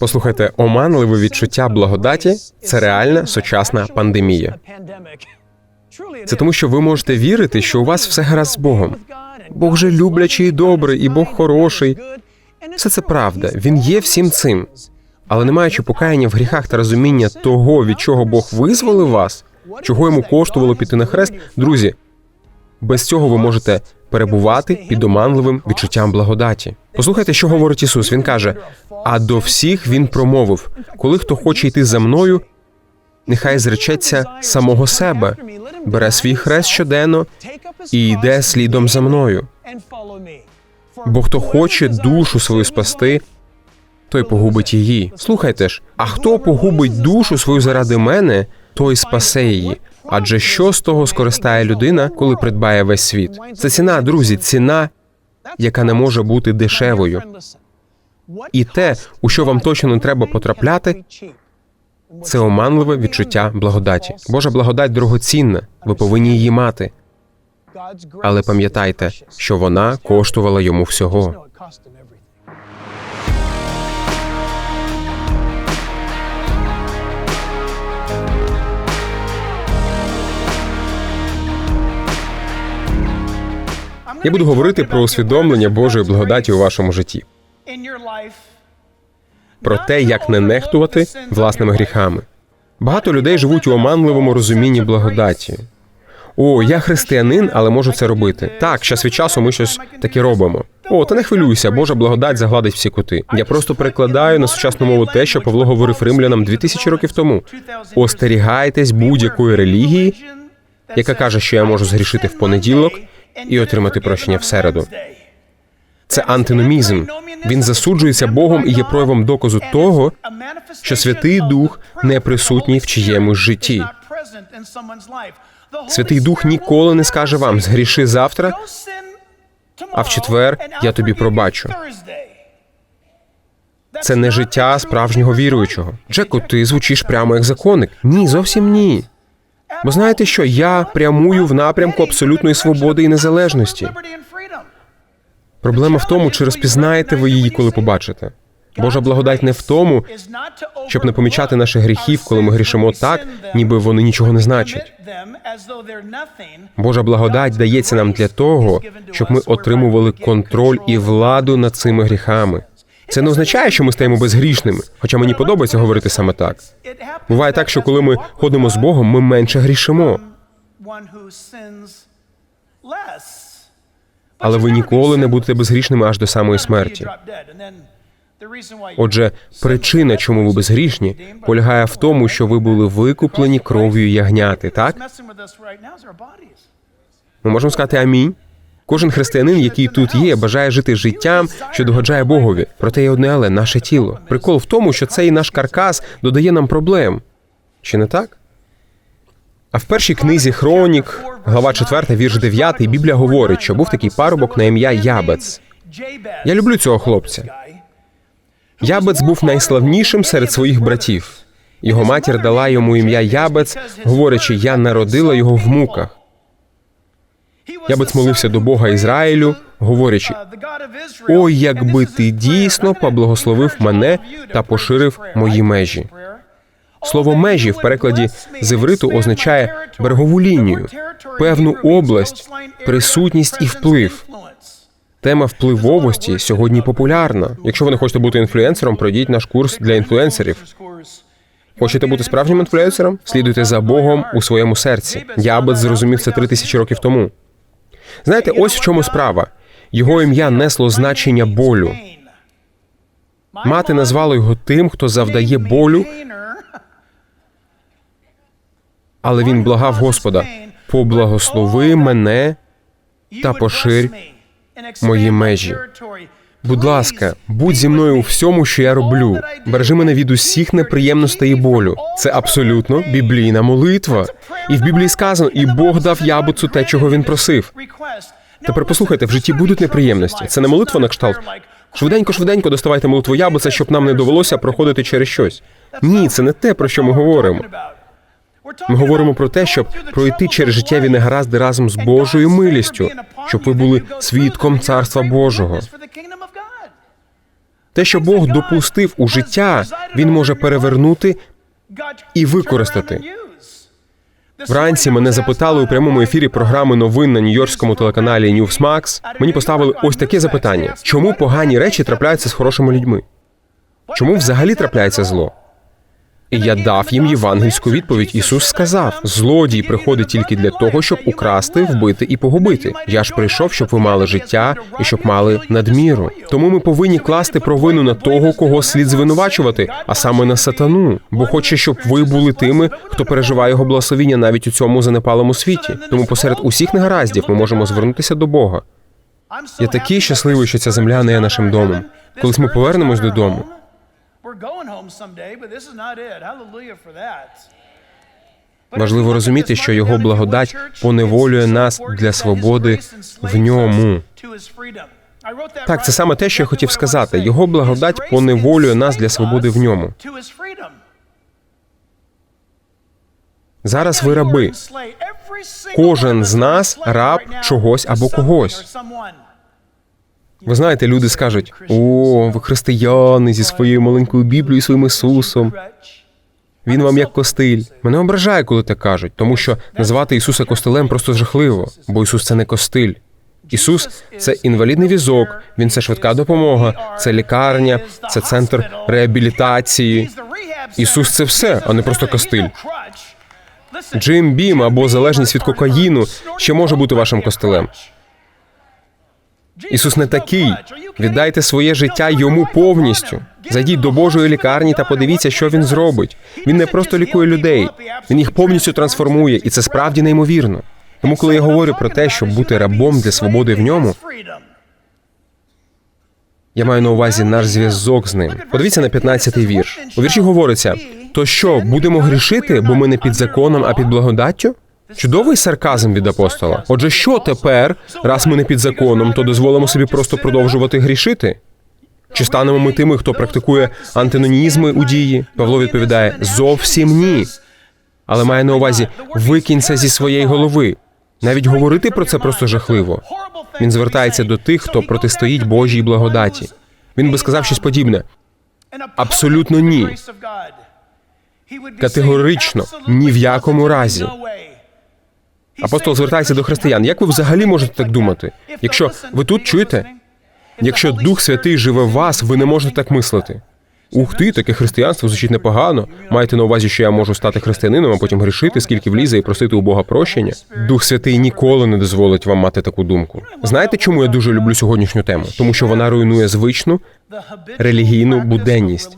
Послухайте, оманливе відчуття благодаті це реальна сучасна пандемія. Це тому, що ви можете вірити, що у вас все гаразд з Богом. Бог же люблячий і добрий, і Бог хороший. Все це правда. Він є всім цим. Але не маючи покаяння в гріхах та розуміння того, від чого Бог визволив вас, чого йому коштувало піти на хрест, друзі, без цього ви можете перебувати під оманливим відчуттям благодаті. Послухайте, що говорить Ісус. Він каже: а до всіх він промовив: коли хто хоче йти за мною, нехай зречеться самого себе, бере свій хрест щоденно і йде слідом за мною. Бо хто хоче душу свою спасти, той погубить її. Слухайте ж, а хто погубить душу свою заради мене, той спасе її. Адже що з того скористає людина, коли придбає весь світ? Це ціна, друзі, ціна, яка не може бути дешевою. І те, у що вам точно не треба потрапляти, це оманливе відчуття благодаті. Божа благодать дорогоцінна, ви повинні її мати. Але пам'ятайте, що вона коштувала йому всього. Я буду говорити про усвідомлення Божої благодаті у вашому житті, про те, як не нехтувати власними гріхами. Багато людей живуть у оманливому розумінні благодаті. О, я християнин, але можу це робити. Так, час від часу ми щось таке робимо. О, та не хвилюйся, Божа благодать загладить всі кути. Я просто перекладаю на сучасну мову те, що Павло говорив римлянам 2000 років тому. Остерігайтесь будь-якої релігії, яка каже, що я можу згрішити в понеділок і отримати прощення в середу. Це антиномізм. Він засуджується Богом і є проявом доказу того, що Святий Дух не присутній в чиємусь житті. Святий Дух ніколи не скаже вам згріши завтра, а в четвер я тобі пробачу. Це не життя справжнього віруючого. Джеку, ти звучиш прямо як законник. Ні, зовсім ні. Бо знаєте що? Я прямую в напрямку абсолютної свободи і незалежності. Проблема в тому, чи розпізнаєте ви її, коли побачите. Божа благодать не в тому, щоб не помічати наших гріхів, коли ми грішимо так, ніби вони нічого не значать. Божа благодать дається нам для того, щоб ми отримували контроль і владу над цими гріхами. Це не означає, що ми стаємо безгрішними, хоча мені подобається говорити саме так. Буває так, що коли ми ходимо з Богом, ми менше грішимо. Але ви ніколи не будете безгрішними аж до самої смерті. Отже, причина, чому ви безгрішні, полягає в тому, що ви були викуплені кров'ю ягняти. Так ми можемо сказати амінь. Кожен християнин, який тут є, бажає жити життям, що догоджає Богові. Проте є одне, але наше тіло. Прикол в тому, що цей наш каркас додає нам проблем. Чи не так? А в першій книзі Хронік, глава 4, вірш 9, Біблія говорить, що був такий парубок на ім'я Ябец. Я люблю цього хлопця. Ябец був найславнішим серед своїх братів. Його матір дала йому ім'я Ябец, говорячи, я народила його в муках. Ябец молився до Бога Ізраїлю, говорячи: Ой, якби ти дійсно поблагословив мене та поширив мої межі. Слово межі в перекладі з івриту означає берегову лінію, певну область, присутність і вплив. Тема впливовості сьогодні популярна. Якщо ви не хочете бути інфлюенсером, пройдіть наш курс для інфлюенсерів. Хочете бути справжнім інфлюенсером? Слідуйте за Богом у своєму серці. Ябец зрозумів це три тисячі років тому. Знаєте, ось в чому справа. Його ім'я несло значення болю. Мати назвала його тим, хто завдає болю, але він благав Господа: поблагослови мене та поширь мої межі. Будь ласка, будь зі мною у всьому, що я роблю. Бережи мене від усіх неприємностей і болю. Це абсолютно біблійна молитва. І в Біблії сказано, і Бог дав ябуцу те, чого він просив. Тепер послухайте, в житті будуть неприємності. Це не молитва на кшталт. Швиденько, швиденько доставайте молитву ябуца, щоб нам не довелося проходити через щось. Ні, це не те, про що ми говоримо. Ми говоримо про те, щоб пройти через життєві негаразди разом з Божою милістю, щоб ви були свідком Царства Божого. Те, що Бог допустив у життя, він може перевернути і використати. Вранці мене запитали у прямому ефірі програми новин на нью-йоркському телеканалі Newsmax. Мені поставили ось таке запитання: чому погані речі трапляються з хорошими людьми? Чому взагалі трапляється зло? І я дав їм євангельську відповідь. Ісус сказав: злодій приходить тільки для того, щоб украсти, вбити і погубити. Я ж прийшов, щоб ви мали життя і щоб мали надміру. Тому ми повинні класти провину на того, кого слід звинувачувати, а саме на сатану. Бо хоче, щоб ви були тими, хто переживає його благословіння навіть у цьому занепалому світі. Тому посеред усіх негараздів ми можемо звернутися до Бога. Я такий щасливий, що ця земля не є нашим домом. Колись ми повернемось додому. Важливо розуміти, що його благодать поневолює нас для свободи в ньому. Так, це саме те, що я хотів сказати. Його благодать поневолює нас для свободи в ньому. Зараз ви раби. Кожен з нас раб чогось або когось. Ви знаєте, люди скажуть: о, ви християни зі своєю маленькою Біблією, і своїм Ісусом. Він вам як костиль. Мене ображає, коли так кажуть, тому що назвати Ісуса костилем просто жахливо, бо Ісус це не костиль. Ісус це інвалідний візок, він це швидка допомога, це лікарня, це центр реабілітації. Ісус це все, а не просто костиль. Джим Бім або залежність від кокаїну ще може бути вашим костилем. Ісус не такий. Віддайте своє життя йому повністю. Зайдіть до Божої лікарні та подивіться, що він зробить. Він не просто лікує людей, він їх повністю трансформує, і це справді неймовірно. Тому, коли я говорю про те, щоб бути рабом для свободи в ньому, я маю на увазі наш зв'язок з ним. Подивіться на 15-й вірш. У вірші говориться: то що, будемо грішити, бо ми не під законом, а під благодаттю? Чудовий сарказм від апостола. Отже, що тепер, раз ми не під законом, то дозволимо собі просто продовжувати грішити? Чи станемо ми тими, хто практикує антинонізми у дії? Павло відповідає: зовсім ні. Але має на увазі викинь це зі своєї голови. Навіть говорити про це просто жахливо. Він звертається до тих, хто протистоїть Божій благодаті. Він би сказав щось подібне. Абсолютно ні. Категорично, ні в якому разі. Апостол звертається до християн. Як ви взагалі можете так думати? Якщо ви тут чуєте, якщо Дух Святий живе в вас, ви не можете так мислити. Ух ти, таке християнство звучить непогано. Маєте на увазі, що я можу стати християнином, а потім грішити, скільки влізе, і просити у Бога прощення. Дух Святий ніколи не дозволить вам мати таку думку. Знаєте, чому я дуже люблю сьогоднішню тему? Тому що вона руйнує звичну релігійну буденність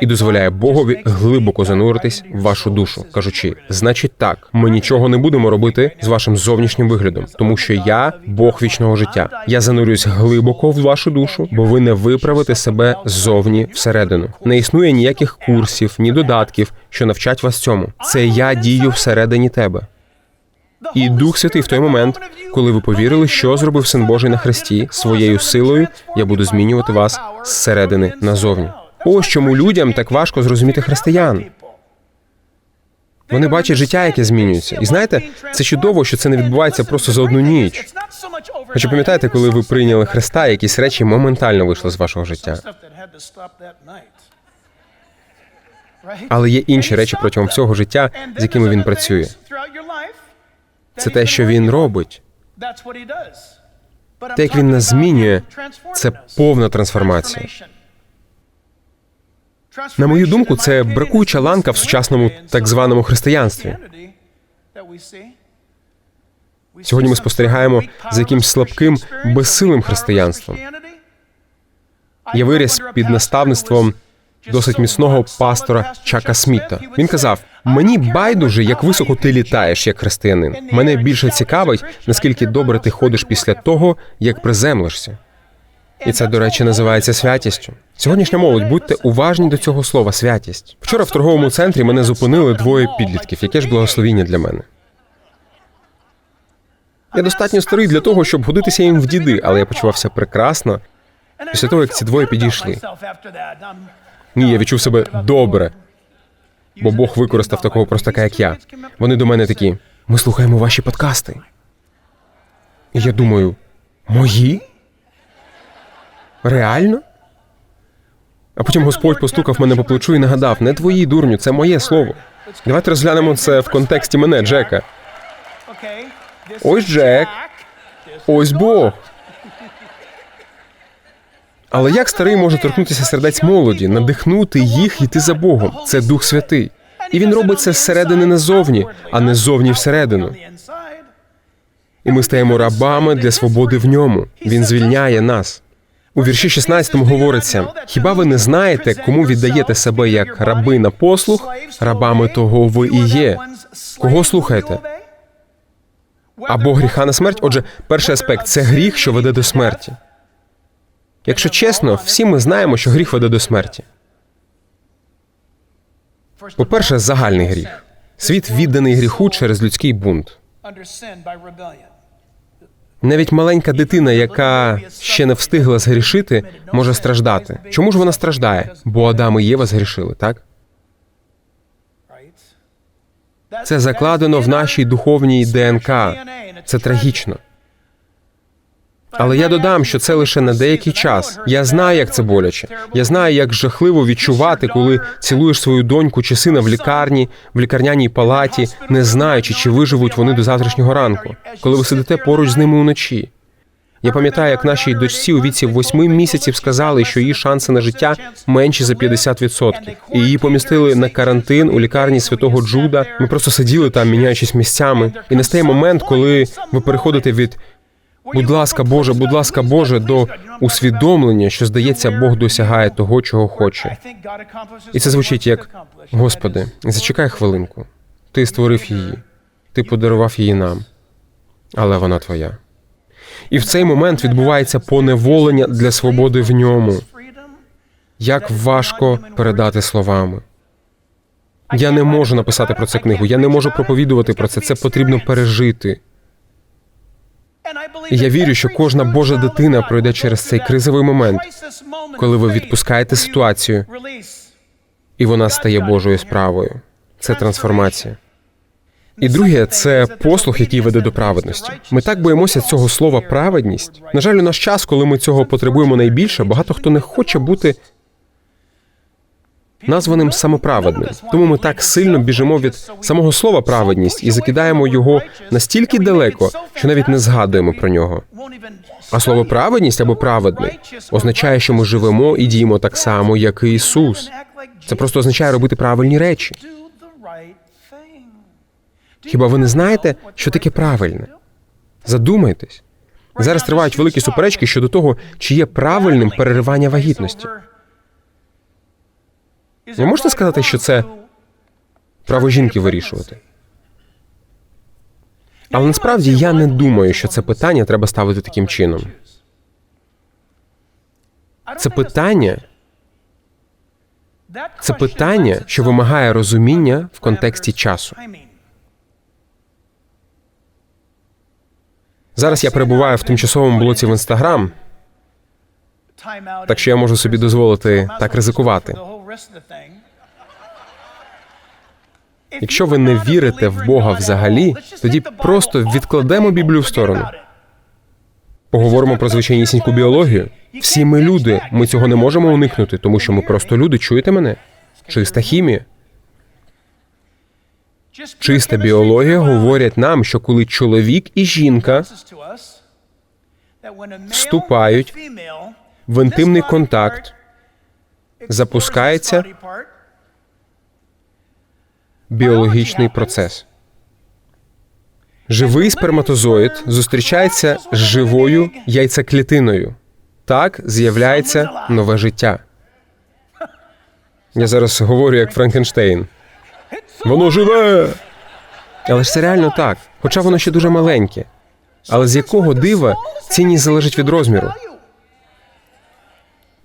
і дозволяє Богові глибоко зануритись в вашу душу, кажучи, значить, так, ми нічого не будемо робити з вашим зовнішнім виглядом, тому що я Бог вічного життя. Я занурююсь глибоко в вашу душу, бо ви не виправите себе ззовні всередину. Не існує ніяких курсів, ні додатків, що навчать вас цьому. Це я дію всередині тебе. І Дух Святий в той момент, коли ви повірили, що зробив Син Божий на хресті своєю силою, я буду змінювати вас зсередини назовні. Ось чому людям так важко зрозуміти християн. Вони бачать життя, яке змінюється. І знаєте, це чудово, що це не відбувається просто за одну ніч. Хоча пам'ятаєте, коли ви прийняли Христа, якісь речі моментально вийшли з вашого життя. Але є інші речі протягом всього життя, з якими він працює. Це те, що він робить. Те, як він нас змінює, це повна трансформація. На мою думку, це бракуюча ланка в сучасному так званому християнстві. Сьогодні ми спостерігаємо за якимсь слабким, безсилим християнством. Я виріс під наставництвом досить міцного пастора Чака Сміта. Він казав: мені байдуже, як високо ти літаєш, як християнин. Мене більше цікавить, наскільки добре ти ходиш після того, як приземлишся. І це, до речі, називається святістю. Сьогоднішня молодь, будьте уважні до цього слова святість. Вчора в торговому центрі мене зупинили двоє підлітків. Яке ж благословіння для мене? Я достатньо старий для того, щоб годитися їм в діди, але я почувався прекрасно після того, як ці двоє підійшли. Ні, я відчув себе добре, бо Бог використав такого простака, як я. Вони до мене такі: ми слухаємо ваші подкасти. І я думаю, мої? Реально? А потім Господь постукав мене по плечу і нагадав: не твої дурню, це моє слово. Давайте розглянемо це в контексті мене, Джека. Ось Джек. Ось Бог. Але як старий може торкнутися сердець молоді, надихнути їх йти за Богом? Це Дух Святий. І він робить це зсередини назовні, а не ззовні всередину. І ми стаємо рабами для свободи в ньому. Він звільняє нас. У вірші 16 говориться: хіба ви не знаєте, кому віддаєте себе як раби на послуг? Рабами того ви і є. Кого слухаєте? Або гріха на смерть? Отже, перший аспект це гріх, що веде до смерті. Якщо чесно, всі ми знаємо, що гріх веде до смерті. По-перше, загальний гріх. Світ відданий гріху через людський бунт. Навіть маленька дитина, яка ще не встигла згрішити, може страждати. Чому ж вона страждає? Бо Адам і Єва згрішили, так? Це закладено в нашій духовній ДНК. Це трагічно. Але я додам, що це лише на деякий час. Я знаю, як це боляче. Я знаю, як жахливо відчувати, коли цілуєш свою доньку чи сина в лікарні, в лікарняній палаті, не знаючи, чи виживуть вони до завтрашнього ранку, коли ви сидите поруч з ними уночі. Я пам'ятаю, як нашій дочці у віці восьми місяців сказали, що її шанси на життя менші за 50%. І її помістили на карантин у лікарні святого Джуда. Ми просто сиділи там, міняючись місцями. І настає момент, коли ви переходите від Будь ласка, Боже, будь ласка, Боже, до усвідомлення, що здається, Бог досягає того, чого хоче. І це звучить як Господи, зачекай хвилинку. Ти створив її, ти подарував її нам, але вона твоя. І в цей момент відбувається поневолення для свободи в ньому. Як важко передати словами. Я не можу написати про це книгу, я не можу проповідувати про це. Це потрібно пережити. Я вірю, що кожна Божа дитина пройде через цей кризовий момент, коли ви відпускаєте ситуацію, і вона стає Божою справою. Це трансформація. І друге, це послуг, який веде до праведності. Ми так боїмося цього слова праведність. На жаль, у наш час, коли ми цього потребуємо найбільше, багато хто не хоче бути названим самоправедним. Тому ми так сильно біжимо від самого слова праведність і закидаємо його настільки далеко, що навіть не згадуємо про нього. А слово праведність або праведний означає, що ми живемо і діємо так само, як і Ісус. Це просто означає робити правильні речі. Хіба ви не знаєте, що таке правильне? Задумайтесь. Зараз тривають великі суперечки щодо того, чи є правильним переривання вагітності. Ви можете сказати, що це право жінки вирішувати? Але насправді я не думаю, що це питання треба ставити таким чином. Це питання, це питання, що вимагає розуміння в контексті часу. Зараз я перебуваю в тимчасовому блоці в інстаграм, так що я можу собі дозволити так ризикувати. Якщо ви не вірите в Бога взагалі, тоді просто відкладемо Біблію в сторону. Поговоримо про звичайнісіньку біологію. Всі ми люди, ми цього не можемо уникнути, тому що ми просто люди. Чуєте мене? Чиста хімія. Чиста біологія говорять нам, що коли чоловік і жінка вступають в інтимний контакт, запускається біологічний процес. Живий сперматозоїд зустрічається з живою яйцеклітиною. Так з'являється нове життя. Я зараз говорю як Франкенштейн. Воно живе. Але ж це реально так, хоча воно ще дуже маленьке. Але з якого дива цінність залежить від розміру?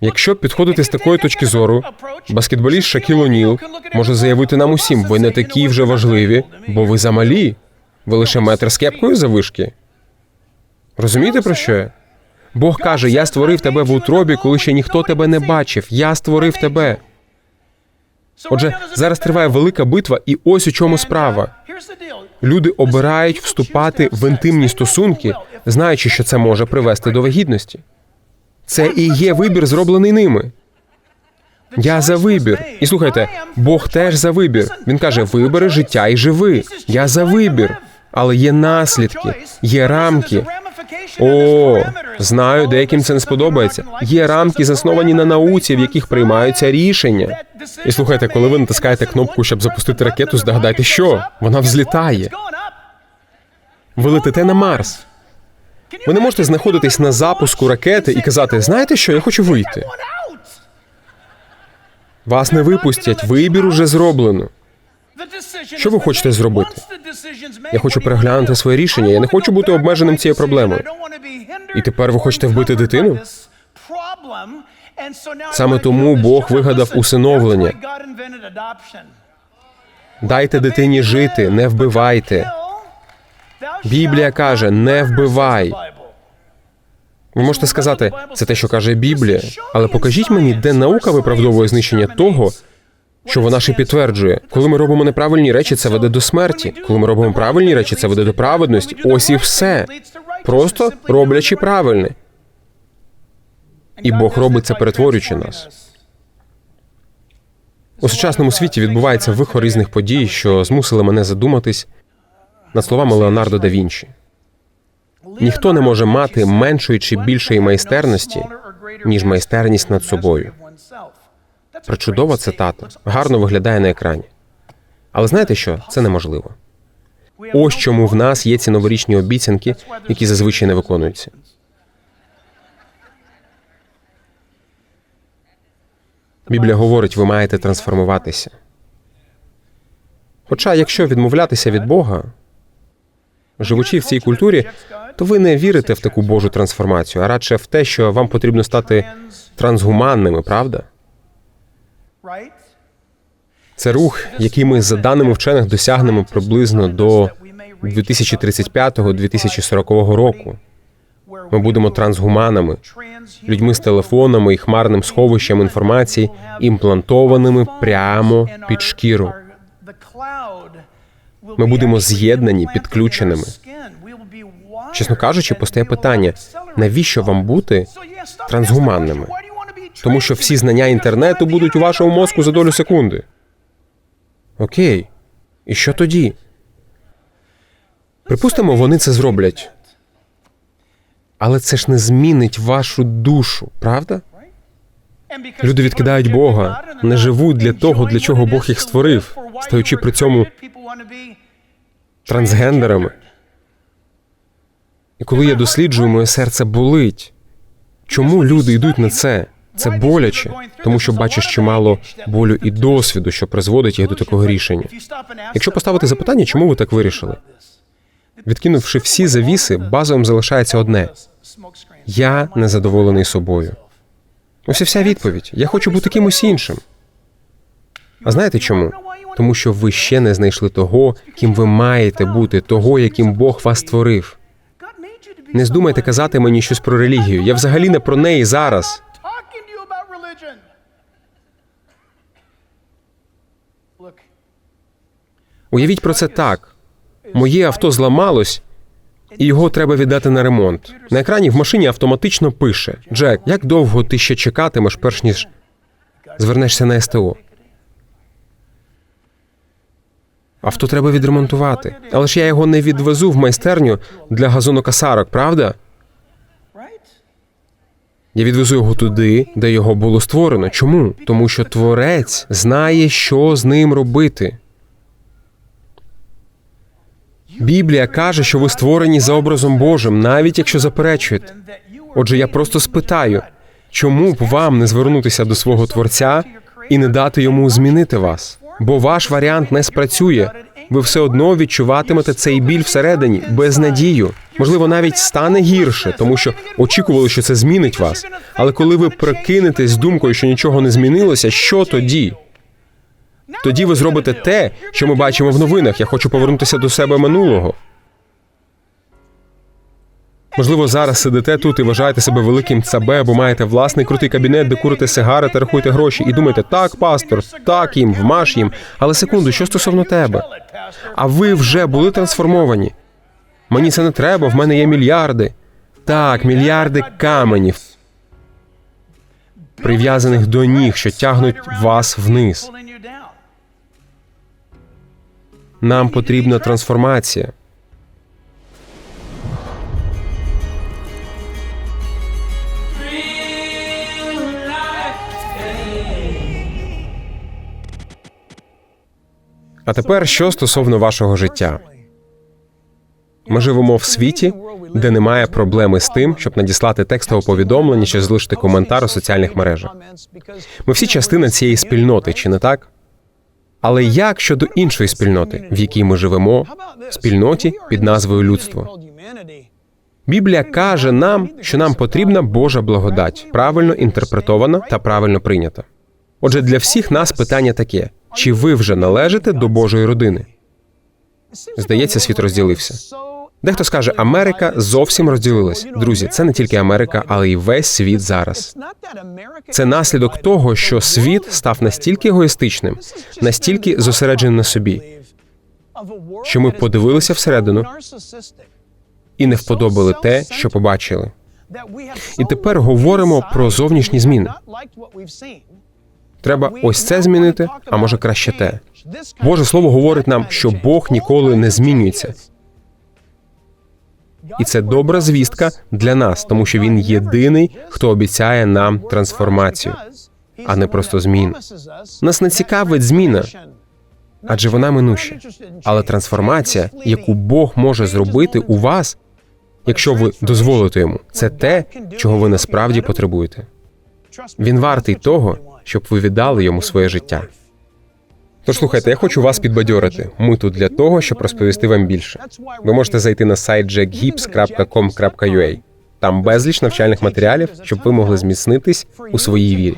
Якщо підходити з такої точки зору, баскетболіст Шакіл О'Ніл може заявити нам усім, ви не такі вже важливі, бо ви замалі. Ви лише метр з кепкою завишки. Розумієте про що я? Бог каже: Я створив тебе в утробі, коли ще ніхто тебе не бачив. Я створив тебе. Отже, зараз триває велика битва, і ось у чому справа. Люди обирають вступати в інтимні стосунки, знаючи, що це може привести до вагітності. Це і є вибір, зроблений ними. Я за вибір. І слухайте, Бог теж за вибір. Він каже: вибери життя і живи. Я за вибір. Але є наслідки, є рамки. О, знаю, деяким це не сподобається. Є рамки, засновані на науці, в яких приймаються рішення. І слухайте, коли ви натискаєте кнопку, щоб запустити ракету, здогадайте, що вона взлітає. Ви летите на Марс. Ви не можете знаходитись на запуску ракети і казати: знаєте що, я хочу вийти. Вас не випустять, вибір уже зроблено. Що ви хочете зробити? Я хочу переглянути своє рішення. Я не хочу бути обмеженим цією проблемою. І тепер ви хочете вбити дитину? Саме тому Бог вигадав усиновлення. Дайте дитині жити, не вбивайте. Біблія каже: не вбивай. Ви можете сказати, це те, що каже Біблія, але покажіть мені, де наука виправдовує знищення того, що вона ще підтверджує. Коли ми робимо неправильні речі, це веде до смерті. Коли ми робимо правильні речі, це веде до праведності. Ось і все. Просто роблячи правильне. І Бог робить це, перетворюючи нас. У сучасному світі відбувається вихор різних подій, що змусили мене задуматись над словами Леонардо да Вінчі. Ніхто не може мати меншої чи більшої майстерності, ніж майстерність над собою. Причудова цитата, гарно виглядає на екрані. Але знаєте що? Це неможливо. Ось чому в нас є ці новорічні обіцянки, які зазвичай не виконуються. Біблія говорить, ви маєте трансформуватися. Хоча, якщо відмовлятися від Бога, живучи в цій культурі, то ви не вірите в таку Божу трансформацію, а радше в те, що вам потрібно стати трансгуманними, правда? Це рух, який ми за даними вчених досягнемо приблизно до 2035-2040 року. Ми будемо трансгуманами, людьми з телефонами і хмарним сховищем інформації, імплантованими прямо під шкіру. Ми будемо з'єднані, підключеними. Чесно кажучи, постає питання: навіщо вам бути трансгуманними? Тому що всі знання інтернету будуть у вашому мозку за долю секунди. Окей. І що тоді? Припустимо, вони це зроблять. Але це ж не змінить вашу душу, правда? Люди відкидають Бога, не живуть для того, для чого Бог їх створив, стаючи при цьому Трансгендерами. І коли я досліджую, моє серце болить. Чому люди йдуть на це? Це боляче, тому що бачиш чимало болю і досвіду, що призводить їх до такого рішення. Якщо поставити запитання, чому ви так вирішили? Відкинувши всі завіси, базовим залишається одне: я незадоволений собою. Ось і вся відповідь. Я хочу бути кимось іншим. А знаєте чому? Тому що ви ще не знайшли того, ким ви маєте бути, того, яким Бог вас створив. Не здумайте казати мені щось про релігію. Я взагалі не про неї зараз. Уявіть про це так: моє авто зламалось, і його треба віддати на ремонт. На екрані в машині автоматично пише: Джек, як довго ти ще чекатимеш, перш ніж звернешся на СТО? Авто треба відремонтувати. Але ж я його не відвезу в майстерню для газонокосарок, правда? Я відвезу його туди, де його було створено. Чому? Тому що творець знає, що з ним робити. Біблія каже, що ви створені за образом Божим, навіть якщо заперечуєте. Отже, я просто спитаю, чому б вам не звернутися до свого творця і не дати йому змінити вас? Бо ваш варіант не спрацює. Ви все одно відчуватимете цей біль всередині, безнадію. Можливо, навіть стане гірше, тому що очікували, що це змінить вас. Але коли ви прикинетесь з думкою, що нічого не змінилося, що тоді? Тоді ви зробите те, що ми бачимо в новинах. Я хочу повернутися до себе минулого. Можливо, зараз сидите тут і вважаєте себе великим цабе, бо маєте власний крутий кабінет, де курите сигари та рахуєте гроші, і думаєте, так, пастор, так їм, вмаш їм. Але секунду, що стосовно тебе? А ви вже були трансформовані. Мені це не треба, в мене є мільярди. Так, мільярди каменів. прив'язаних до ніг, що тягнуть вас вниз. Нам потрібна трансформація. А тепер що стосовно вашого життя? Ми живемо в світі, де немає проблеми з тим, щоб надіслати текстове повідомлення чи залишити коментар у соціальних мережах. Ми всі частина цієї спільноти, чи не так? Але як щодо іншої спільноти, в якій ми живемо, спільноті під назвою людство? Біблія каже нам, що нам потрібна Божа благодать, правильно інтерпретована та правильно прийнята. Отже, для всіх нас питання таке: чи ви вже належите до Божої родини? Здається, світ розділився. Дехто скаже, Америка зовсім розділилась. Друзі, це не тільки Америка, але й весь світ зараз. Це наслідок того, що світ став настільки егоїстичним, настільки зосередженим на собі, що ми подивилися всередину і не вподобали те, що побачили. І тепер говоримо про зовнішні зміни. Треба ось це змінити, а може краще те. Боже Слово говорить нам, що Бог ніколи не змінюється. І це добра звістка для нас, тому що він єдиний, хто обіцяє нам трансформацію, а не просто зміну. Нас не цікавить зміна, адже вона минуща. Але трансформація, яку Бог може зробити у вас, якщо ви дозволите йому, це те, чого ви насправді потребуєте. Він вартий того, щоб ви віддали йому своє життя. Тож слухайте, я хочу вас підбадьорити. Ми тут для того, щоб розповісти вам більше. Ви можете зайти на сайт jackhips.com.ua. Там безліч навчальних матеріалів, щоб ви могли зміцнитись у своїй вірі.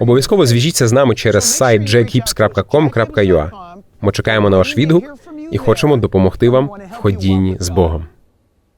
Обов'язково зв'яжіться з нами через сайт jackhips.com.ua. Ми чекаємо на ваш відгук і хочемо допомогти вам в ходінні з Богом.